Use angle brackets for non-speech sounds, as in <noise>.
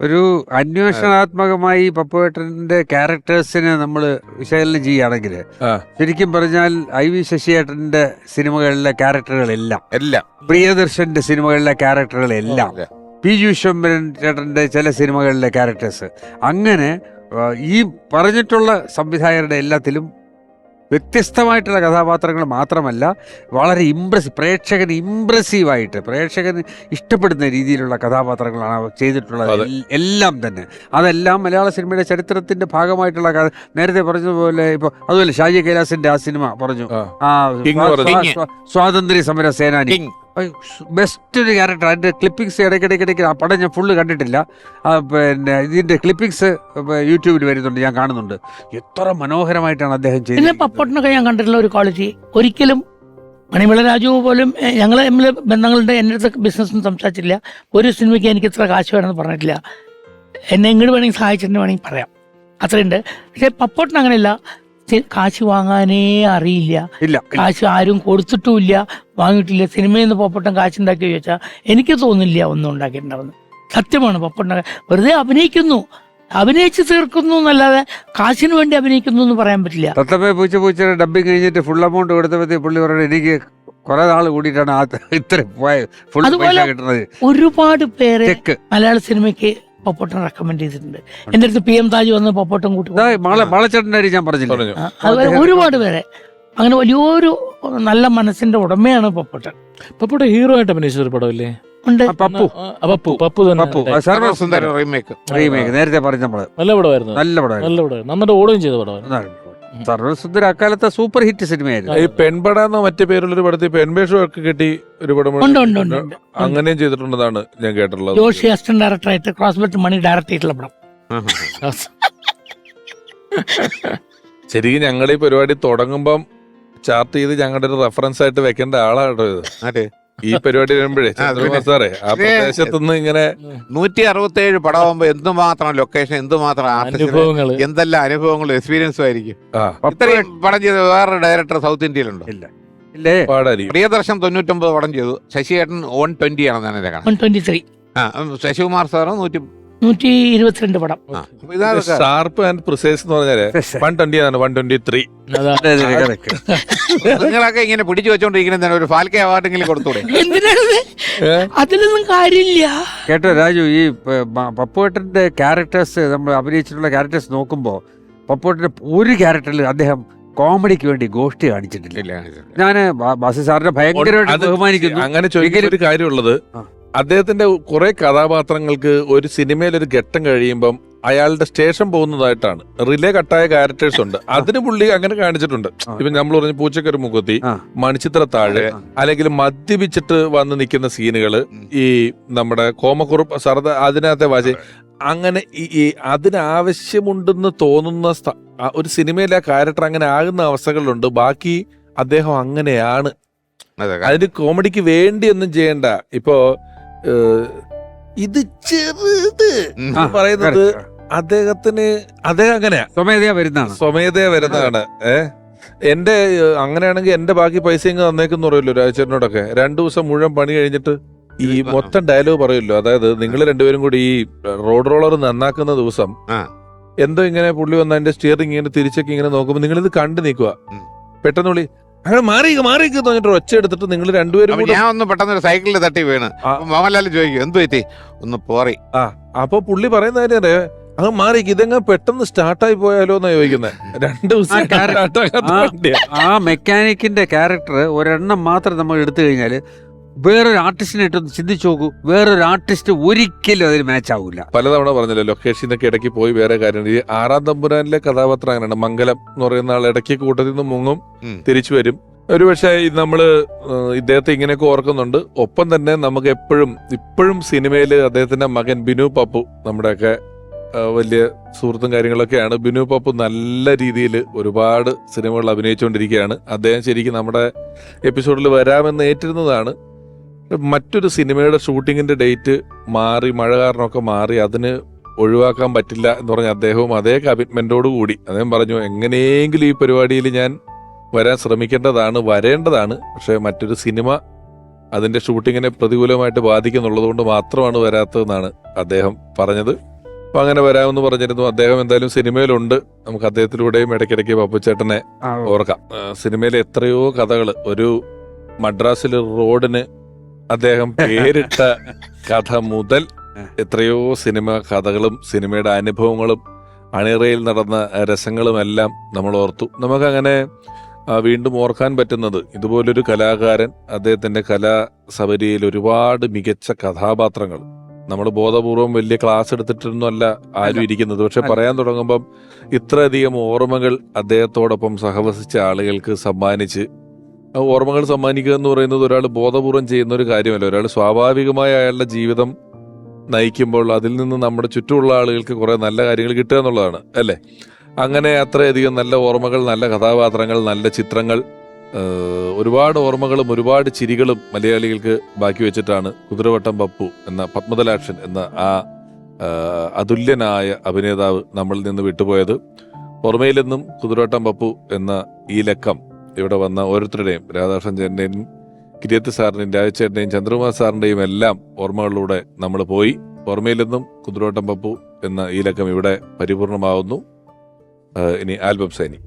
ഒരു അന്വേഷണാത്മകമായി പപ്പുവേട്ടന്റെ ക്യാരക്ടേഴ്സിനെ നമ്മൾ വിശകലനം ചെയ്യുകയാണെങ്കിൽ ശരിക്കും പറഞ്ഞാൽ ഐ വി ശശിയേട്ടന്റെ സിനിമകളിലെ ക്യാരക്ടറുകളെല്ലാം എല്ലാം. പ്രിയദർശന്റെ സിനിമകളിലെ ക്യാരക്ടറുകളെല്ലാം പി ജു ശംബരൻ ചേട്ടന്റെ ചില സിനിമകളിലെ ക്യാരക്ടേഴ്സ്. അങ്ങനെ ഈ പറഞ്ഞിട്ടുള്ള സംവിധായകരുടെ എല്ലാത്തിലും വ്യത്യസ്തമായിട്ടുള്ള കഥാപാത്രങ്ങൾ മാത്രമല്ല വളരെ ഇമ്പ്രസ് പ്രേക്ഷകന് ഇമ്പ്രസീവായിട്ട് പ്രേക്ഷകന് ഇഷ്ടപ്പെടുന്ന രീതിയിലുള്ള കഥാപാത്രങ്ങളാണ് ചെയ്തിട്ടുള്ളത്. എല്ലാം തന്നെ. അതെല്ലാം മലയാള സിനിമയുടെ ചരിത്രത്തിന്റെ ഭാഗമായിട്ടുള്ള കഥ നേരത്തെ പറഞ്ഞതുപോലെ ഇപ്പോൾ അതുപോലെ ഷാജി കൈലാസിന്റെ ആ സിനിമ പറഞ്ഞു. ആ. സ്വാതന്ത്ര്യ സമര സേനാനി. ബെസ്റ്റ് ഒരു ക്യാരക്ടർ ക്ലിപ്പിങ്സ് ക്ലിപ്പിംഗ്സ് ഇടയ്ക്കിടയ്ക്കിടയ്ക്ക് ആ പടം ഞാൻ ഫുള്ള് കണ്ടിട്ടില്ല. പിന്നെ ഇതിന്റെ ക്ലിപ്പിംഗ്സ് യൂട്യൂബിൽ വരുന്നുണ്ട് ഞാൻ കാണുന്നുണ്ട്. എത്ര മനോഹരമായിട്ടാണ് അദ്ദേഹം ചെയ്തത് പപ്പോട്ടിനൊക്കെ ഞാൻ കണ്ടിട്ടുള്ള ഒരു ക്വാളിറ്റി ഒരിക്കലും മണിമല രാജു പോലും ഞങ്ങൾ തമ്മിൽ ബന്ധങ്ങളുടെ എന്റെ അടുത്ത് ബിസിനസ്സും സംസാരിച്ചില്ല ഒരു സിനിമയ്ക്ക് എനിക്ക് ഇത്ര കാശ് വേണമെന്ന് പറഞ്ഞിട്ടില്ല. എന്നെ ഇങ്ങോട്ട് വേണമെങ്കിൽ സഹായിച്ചിട്ടുണ്ട് വേണമെങ്കിൽ പറയാം. അത്രയുണ്ട്. പക്ഷേ പപ്പോട്ടിന് അങ്ങനെയല്ല കാശ് വാങ്ങാനേ അറിയില്ല. ഇല്ല കാശ് ആരും കൊടുത്തിട്ടുമില്ല വാങ്ങിയിട്ടില്ല. സിനിമയിൽ നിന്ന് പപ്പട്ടം കാശുണ്ടാക്കി ചോദിച്ചാൽ എനിക്ക് തോന്നില്ല ഒന്നും ഉണ്ടാക്കിയിട്ടുണ്ടാവുന്നു സത്യമാണ് പൊപ്പട്ടം വെറുതെ അഭിനയിക്കുന്നു. അഭിനയിച്ച് തീർക്കുന്നു എന്നല്ലാതെ കാശിന് വേണ്ടി അഭിനയിക്കുന്നു എന്ന് പറയാൻ പറ്റില്ല. തത്തമ്മ പൂച്ച പൂച്ചയുടെ ഡബിങ് കഴിഞ്ഞിട്ട് ഫുൾ എമൗണ്ട് കൊടുത്തപ്പോഴത്തെ പുള്ളി പറയുന്നത് എനിക്ക് കുറെ നാൾ കൂടിയിട്ടാണ് ഇത്ര ഫുൾ കിട്ടുന്നത്. ഒരുപാട് പേര് മലയാള സിനിമയ്ക്ക് പൊപ്പോട്ടൻ റെക്കമെൻഡ് ചെയ്തിട്ടുണ്ട്. എന്റെ അടുത്ത് പി എം താജ് വന്ന് പൊപ്പോട്ടൻ കൂട്ടി മാളച്ചേട്ടന്റെ ഞാൻ പറഞ്ഞില്ല? അതുപോലെ ഒരുപാട് പേരെ. അങ്ങനെ വലിയൊരു നല്ല മനസ്സിന്റെ ഉടമയാണ് പൊപ്പോട്ടൻ. പപ്പുടെ ഹീറോ ആയിട്ട് അഭിനയിച്ച ഒരു പടമല്ലേ? നേരത്തെ പറഞ്ഞ നമ്മൾ. നല്ല പടമായിരുന്നു. നല്ല പടമായിരുന്നു. നല്ല പടമായിരുന്നു. നമ്മുടെ ഓടുകയും ചെയ്ത പടമായിരുന്നു. സർവസുന്ദര അക്കാലത്തെ സൂപ്പർ ഹിറ്റ് സിനിമയായിരുന്നു. ഈ പെൺപട എന്ന മറ്റേ പേരുള്ളൊരു പടത്തിൽ പെൺവേഷമൊക്കെ കെട്ടി ഒരു പടം ഉണ്ട് ഉണ്ട് ഉണ്ട് ഉണ്ട്. അങ്ങനെയും ചെയ്തിട്ടുണ്ടെന്നാണ് ഞാൻ കേട്ടിട്ടുള്ളത്. ജോഷി അസിസ്റ്റന്റ് ഡയറക്ടറായിട്ട് ക്രോസ് ബെറ്റ് മണി ഡയറക്ട് ചെയ്തിട്ടുള്ള പടം. ശരിക്കും ഞങ്ങൾ ഈ പരിപാടി തുടങ്ങുമ്പം ചാർട്ട് ചെയ്ത് ഞങ്ങളുടെ ഒരു റെഫറൻസ് ആയിട്ട് വെക്കേണ്ട ആളാട്ടോ ഇത്. അതെ ഈ പരിപാടി വരുമ്പോഴേ സാറേ ആ പ്രദേശത്തുനിന്ന് ഇങ്ങനെ നൂറ്റി അറുപത്തി ഏഴ് പടമാകുമ്പോ എന്തുമാത്രം ലൊക്കേഷൻ എന്തുമാത്രം അനുഭവങ്ങൾ. എന്തെല്ലാം അനുഭവങ്ങളും എക്സ്പീരിയൻസും ആയിരിക്കും. ഇത്രയും പടം ചെയ്ത വേറെ ഡയറക്ടർ സൗത്ത് ഇന്ത്യയിലുണ്ടോ ഇല്ല. ഇല്ലേ? പ്രിയദർശൻ തൊണ്ണൂറ്റൊമ്പത് പടം ചെയ്തു. ശശിയേട്ടൻ വൺ ട്വന്റി ആണെന്നാണ് എന്റെ കാണാൻ ശശികുമാർ സാറ് നൂറ്റി നൂറ്റി ഇരുപത്തിരണ്ട് പടം ഷാർപ്പ് ആൻഡ് പ്രിസൈസ് എന്ന് പറഞ്ഞാൽ വൺ ട്വന്റി ആണ് വൺ ട്വന്റി ത്രീ. നിങ്ങളൊക്കെ ഇങ്ങനെ പിടിച്ചു വെച്ചോണ്ടിരിക്കുന്ന ഒരു ഫാൽക്കെ അവാർഡെങ്കിലും കൊടുത്തൂടെ? എന്തിനാണ് അതിലൊന്നും കാര്യമില്ല. കേട്ടോ രാജു ഈ പപ്പുവേട്ടന്റെ ക്യാരക്ടേഴ്സ് നമ്മൾ അഭിനയിച്ചിട്ടുള്ള ക്യാരക്ടേഴ്സ് നോക്കുമ്പോൾ പപ്പുവേട്ടന്റെ ഒരു ക്യാരക്ടറിൽ അദ്ദേഹം കോമഡിക്ക് വേണ്ടി ഗോഷ്ടി കാണിച്ചിട്ടില്ല. ഞാൻ ഞാൻ ബാസി സാറിനെ ഭയങ്കരമായിട്ട് ബഹുമാനിക്കുന്നു. അങ്ങനെ ചോദിക്കുന്ന ഒരു കാര്യമുള്ളത്. അദ്ദേഹത്തിന്റെ കുറെ കഥാപാത്രങ്ങൾക്ക് ഒരു സിനിമയിൽ ഒരു ഘട്ടം കഴിയുമ്പം അയാളുടെ സ്റ്റേഷൻ പോകുന്നതായിട്ടാണ്. റിലേ കട്ടായ ക്യാരക്ടേഴ്സ് ഉണ്ട്. അതിന് പുള്ളി അങ്ങനെ കാണിച്ചിട്ടുണ്ട്. ഇപ്പൊ നമ്മൾ പറഞ്ഞ പൂച്ചക്കൊരു മുഖത്തി. മണിച്ചിത്ര താഴെ അല്ലെങ്കിൽ മദ്യപിച്ചിട്ട് വന്ന് നിൽക്കുന്ന സീനുകൾ ഈ നമ്മുടെ കോമക്കുറുപ്പ് സർദ അതിനകത്തെ വാച അങ്ങനെ ഈ അതിനാവശ്യമുണ്ടെന്ന് തോന്നുന്ന ഒരു സിനിമയിലെ ആ ക്യാരക്ടർ അങ്ങനെ ആകുന്ന അവസ്ഥകളുണ്ട്. ബാക്കി അദ്ദേഹം അങ്ങനെയാണ്. അതെ അതിന് കോമഡിക്ക് വേണ്ടി ഒന്നും ചെയ്യണ്ട. ഇപ്പോ ഇത് ചെറുത്. പറയുന്നത്. അദ്ദേഹത്തിന് അദ്ദേഹം അങ്ങനെയാ. സ്വമേധയാ വരുന്നതാണ്. സ്വമേധയാ വരുന്നതാണ്. ഏഹ് എന്റെ അങ്ങനെയാണെങ്കിൽ എന്റെ ബാക്കി പൈസ ഇങ്ങ് തന്നേക്കെന്ന് പറയുമല്ലോ രാജചേട്ടനോടൊക്കെ. രണ്ടു ദിവസം മുഴുവൻ പണി കഴിഞ്ഞിട്ട് ഈ മൊത്തം ഡയലോഗ് പറയുമല്ലോ. അതായത് നിങ്ങൾ രണ്ടുപേരും കൂടി ഈ റോഡ് റോളർ നന്നാക്കുന്ന ദിവസം എന്തോ ഇങ്ങനെ പുള്ളി വന്ന അതിന്റെ സ്റ്റിയറിംഗ് ഇങ്ങനെ തിരിച്ചൊക്കെ ഇങ്ങനെ നോക്കുമ്പോൾ നിങ്ങൾ ഇത് കണ്ടു നിൽക്കുക. പെട്ടെന്ന് വിളി അങ്ങനെ മാറി മാറി തോന്നിട്ട് ഒച്ച എടുത്തിട്ട് നിങ്ങൾ രണ്ടുപേരും ഞാൻ ഒന്ന് പെട്ടെന്ന് ഒരു സൈക്കിളിൽ തട്ടി വീണ്. മോഹൻലാൽ ചോദിക്കും എന്ത് പറ്റി? ഒന്ന് പോറി. ആ അപ്പൊ പുള്ളി പറയുന്ന കാര്യം അറിയാം? അങ്ങ് മാറി ഇതങ്ങ് പെട്ടെന്ന് സ്റ്റാർട്ടായി പോയാലോ എന്നാ ചോദിക്കുന്നത് രണ്ട് ദിവസം ആ, മെക്കാനിക്കിന്റെ ക്യാരക്ടർ ഒരെണ്ണം മാത്രം നമ്മൾ എടുത്തു കഴിഞ്ഞാൽ വേറൊരു ആർട്ടിസ്റ്റിനെ ഇട്ടൊന്ന് ചിന്തിച്ചു നോക്കൂ. വേറൊരു ആർട്ടിസ്റ്റ് ഒരിക്കലും അതിന് മാച്ച് ആവില്ല പലതവണ പറഞ്ഞല്ലോ ലൊക്കേഷനൊക്കെ ഇടയ്ക്ക് പോയി വേറെ കാര്യം. ഈ ആറാം തമ്പുരാനിലെ കഥാപാത്രം അങ്ങനെയാണ്. മംഗലം എന്ന് പറയുന്ന ആൾ ഇടയ്ക്ക് കൂട്ടത്തിൽ നിന്ന് മുങ്ങും തിരിച്ചു വരും. ഒരു പക്ഷേ നമ്മൾ ഇദ്ദേഹത്തെ ഇങ്ങനെയൊക്കെ ഓർക്കുന്നുണ്ട്. ഒപ്പം തന്നെ നമുക്ക് എപ്പോഴും ഇപ്പോഴും സിനിമയിൽ അദ്ദേഹത്തിന്റെ മകൻ ബിനു പപ്പു നമ്മുടെയൊക്കെ ഒക്കെ വലിയ സുഹൃത്തും കാര്യങ്ങളൊക്കെയാണ്. ബിനു പപ്പു നല്ല രീതിയിൽ ഒരുപാട് സിനിമകൾ അഭിനയിച്ചുകൊണ്ടിരിക്കുകയാണ്. അദ്ദേഹം ശരിക്കും നമ്മുടെ എപ്പിസോഡിൽ വരാമെന്ന് ഏറ്റിരുന്നതാണ്. മറ്റൊരു സിനിമയുടെ ഷൂട്ടിങ്ങിന്റെ ഡേറ്റ് മാറി മഴ കാരണമൊക്കെ മാറി അതിന് ഒഴിവാക്കാൻ പറ്റില്ല എന്ന് പറഞ്ഞ അദ്ദേഹവും അതേ കമ്മിറ്റ്മെന്റോട് കൂടി. അദ്ദേഹം പറഞ്ഞു എങ്ങനെയെങ്കിലും ഈ പരിപാടിയിൽ ഞാൻ വരാൻ ശ്രമിക്കേണ്ടതാണ് വരേണ്ടതാണ്. പക്ഷേ മറ്റൊരു സിനിമ അതിന്റെ ഷൂട്ടിങ്ങിനെ പ്രതികൂലമായിട്ട് ബാധിക്കുന്നുള്ളത് കൊണ്ട് മാത്രമാണ് വരാത്തതെന്നാണ് അദ്ദേഹം പറഞ്ഞത്. അപ്പൊ അങ്ങനെ വരാമെന്ന് പറഞ്ഞിരുന്നു. അദ്ദേഹം എന്തായാലും സിനിമയിലുണ്ട്. നമുക്ക് അദ്ദേഹത്തിലൂടെയും ഇടയ്ക്കിടയ്ക്ക് പപ്പുച്ചേട്ടനെ ഓർക്കാം. സിനിമയിലെ എത്രയോ കഥകൾ ഒരു മദ്രാസിലെ റോഡിന് അദ്ദേഹം <laughs> പേരിട്ട കഥ മുതൽ എത്രയോ സിനിമ കഥകളും സിനിമയുടെ അനുഭവങ്ങളും അണിയറയിൽ നടന്ന രസങ്ങളുമെല്ലാം നമ്മൾ ഓർത്തു. നമുക്കങ്ങനെ വീണ്ടും ഓർക്കാൻ പറ്റുന്നത് ഇതുപോലൊരു കലാകാരൻ അദ്ദേഹത്തിന്റെ കലാസബരിയിൽ ഒരുപാട് മികച്ച കഥാപാത്രങ്ങൾ. നമ്മൾ ബോധപൂർവം വലിയ ക്ലാസ് എടുത്തിട്ടൊന്നുമല്ല ആരും ഇരിക്കുന്നത്. പക്ഷെ പറയാൻ തുടങ്ങുമ്പം ഇത്രയധികം ഓർമ്മകൾ അദ്ദേഹത്തോടൊപ്പം സഹവസിച്ച ആളുകൾക്ക് സമ്മാനിച്ച് ഓർമ്മകൾ സമ്മാനിക്കുക എന്ന് പറയുന്നത് ഒരാൾ ബോധപൂർവം ചെയ്യുന്ന ഒരു കാര്യമല്ല. ഒരാൾ സ്വാഭാവികമായി അയാളുടെ ജീവിതം നയിക്കുമ്പോൾ അതിൽ നിന്ന് നമ്മുടെ ചുറ്റുമുള്ള ആളുകൾക്ക് കുറേ നല്ല കാര്യങ്ങൾ കിട്ടുക എന്നുള്ളതാണ് അല്ലേ? അങ്ങനെ അത്രയധികം നല്ല ഓർമ്മകൾ നല്ല കഥാപാത്രങ്ങൾ നല്ല ചിത്രങ്ങൾ ഒരുപാട് ഓർമ്മകളും ഒരുപാട് ചിരികളും മലയാളികൾക്ക് ബാക്കി വെച്ചിട്ടാണ് കുതിരവട്ടം പപ്പു എന്ന പത്മതലാക്ഷൻ എന്ന ആ അതുല്യനായ അഭിനേതാവ് നമ്മളിൽ നിന്ന് വിട്ടുപോയത്. ഓർമ്മയിൽ നിന്നും കുതിരവട്ടം പപ്പു എന്ന ഈ ലക്കം ഇവിടെ വന്ന ഓരോരുത്തരുടെയും രാധാകൃഷ്ണൻ ചേട്ടന്റെയും കിരിയത്ത് സാറിന്റെയും രാജചേട്ടന്റെയും ചന്ദ്രകുമാർ സാറിന്റെയും എല്ലാം ഓർമ്മകളിലൂടെ നമ്മൾ പോയി. ഓർമ്മയിൽ നിന്നും കുതിരോട്ടം പപ്പു എന്ന ഈ ലക്കം ഇവിടെ പരിപൂർണമാവുന്നു. ഇനി ആൽബം സൈനി